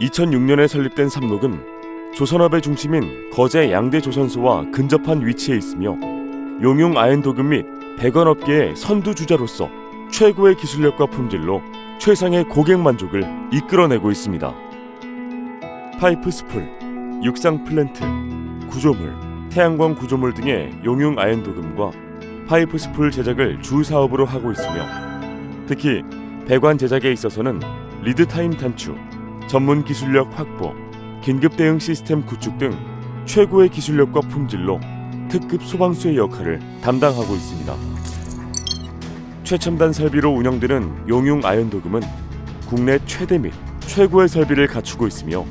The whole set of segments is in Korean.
2006년에 설립된 삼록은 조선업의 중심인 거제 양대 조선소와 근접한 위치에 있으며 용융 아연 도금 및 배관 업계의 선두 주자로서 최고의 기술력과 품질로 최상의 고객 만족을 이끌어내고 있습니다. 파이프 스풀, 육상 플랜트, 구조물, 태양광 구조물 등의 용융 아연 도금과 파이프 스풀 제작을 주 사업으로 하고 있으며 특히 배관 제작에 있어서는 리드 타임 단축, 전문 기술력 확보, 긴급 대응 시스템 구축 등 최고의 기술력과 품질로 특급 소방수의 역할을 담당하고 있습니다. 최첨단 설비로 운영되는 용융 아연도금은 국내 최대 및 최고의 설비를 갖추고 있으며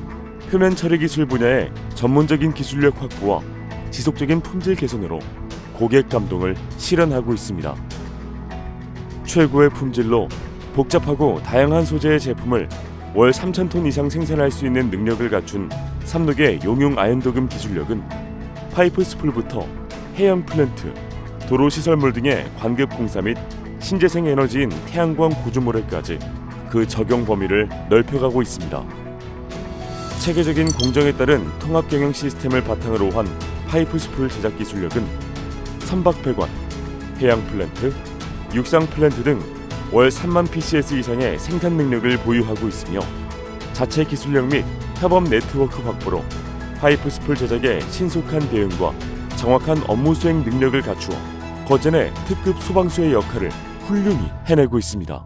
표면 처리 기술 분야의 전문적인 기술력 확보와 지속적인 품질 개선으로 고객 감동을 실현하고 있습니다. 최고의 품질로 복잡하고 다양한 소재의 제품을 월 3,000톤 이상 생산할 수 있는 능력을 갖춘 삼록의 용융 아연도금 기술력은 파이프 스풀부터 해양 플랜트, 도로 시설물 등의 관급 공사 및 신재생 에너지인 태양광 구조물에까지 그 적용 범위를 넓혀가고 있습니다. 체계적인 공정에 따른 통합 경영 시스템을 바탕으로 한 파이프 스풀 제작 기술력은 선박 배관, 해양 플랜트, 육상 플랜트 등 월 3만 PCS 이상의 생산 능력을 보유하고 있으며 자체 기술력 및 협업 네트워크 확보로 파이프 스풀 제작의 신속한 대응과 정확한 업무 수행 능력을 갖추어 거젠의 특급 소방수의 역할을 훌륭히 해내고 있습니다.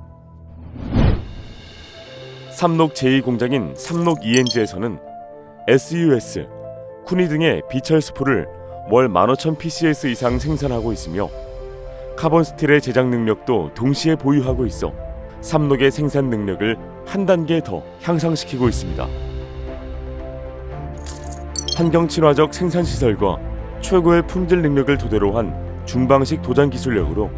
삼록 제2공장인 삼록 ENG에서는 SUS, 쿠니 등의 비철 스풀을 월15,000 PCS 이상 생산하고 있으며 카본 스틸의 제작 능력도 동시에 보유하고 있어 삼록의 생산 능력을 한 단계 더 향상시키고 있습니다. 환경 친화적 생산 시설과 최고의 품질 능력을 토대로 한 중방식 도장 기술력으로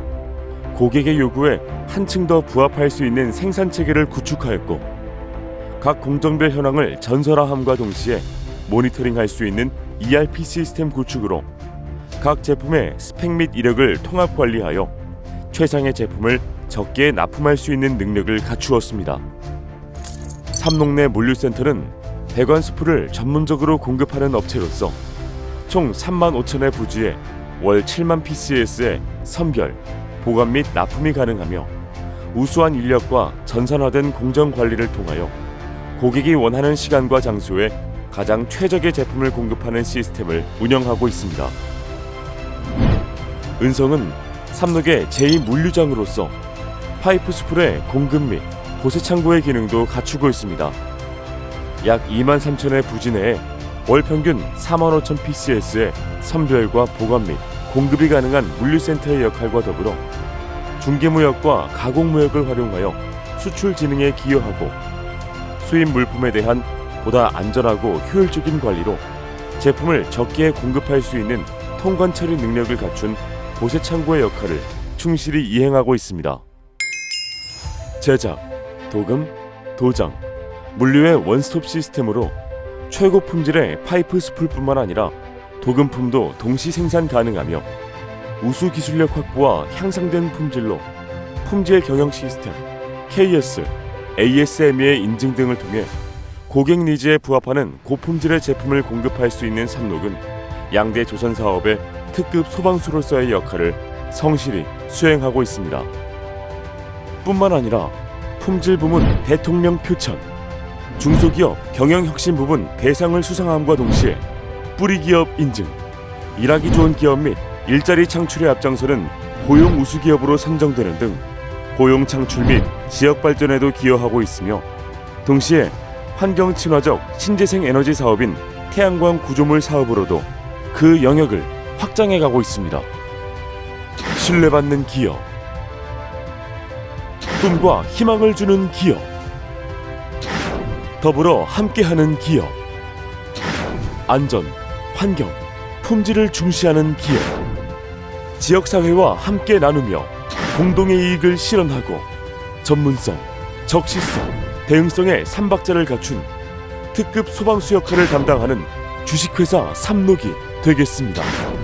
고객의 요구에 한층 더 부합할 수 있는 생산 체계를 구축하였고 각 공정별 현황을 전설화함과 동시에 모니터링할 수 있는 ERP 시스템 구축으로 각 제품의 스펙 및 이력을 통합 관리하여 최상의 제품을 적게 납품할 수 있는 능력을 갖추었습니다. 삼농내 물류센터는 배관 스프를 전문적으로 공급하는 업체로서 총 3만 5천의 부지에 월 7만 PCS의 선별, 보관 및 납품이 가능하며 우수한 인력과 전산화된 공정 관리를 통하여 고객이 원하는 시간과 장소에 가장 최적의 제품을 공급하는 시스템을 운영하고 있습니다. 은성은 삼록의 제2물류장으로서 파이프 스풀의 공급 및 보세 창고의 기능도 갖추고 있습니다. 약 2만 3천의 부지 내에 월 평균 4만 5천 PCS의 선별과 보관 및 공급이 가능한 물류센터의 역할과 더불어 중개무역과 가공무역을 활용하여 수출 진흥에 기여하고 수입 물품에 대한 보다 안전하고 효율적인 관리로 제품을 적게 공급할 수 있는 통관 처리 능력을 갖춘 보세 창고의 역할을 충실히 이행하고 있습니다. 제작, 도금, 도장, 물류의 원스톱 시스템으로 최고 품질의 파이프 스풀뿐만 아니라 도금품도 동시 생산 가능하며 우수 기술력 확보와 향상된 품질로 품질 경영 시스템, KS, ASME의 인증 등을 통해 고객 니즈에 부합하는 고품질의 제품을 공급할 수 있는 삼록은 양대 조선 사업의 특급 소방수로서의 역할을 성실히 수행하고 있습니다. 뿐만 아니라 품질 부문 대통령 표천, 중소기업 경영 혁신 부분 대상을 수상함과 동시에 뿌리 기업 인증, 일하기 좋은 기업 및 일자리 창출에 앞장서는 고용 우수 기업으로 선정되는 등 고용 창출 및 지역 발전에도 기여하고 있으며 동시에 환경 친화적 신재생 에너지 사업인 태양광 구조물 사업으로도 그 영역을 확장해 가고 있습니다. 신뢰받는 기업, 꿈과 희망을 주는 기업, 더불어 함께하는 기업, 안전, 환경, 품질을 중시하는 기업, 지역사회와 함께 나누며 공동의 이익을 실현하고 전문성, 적시성, 대응성의 삼박자를 갖춘 특급 소방수 역할을 담당하는 주식회사 삼록이 되겠습니다.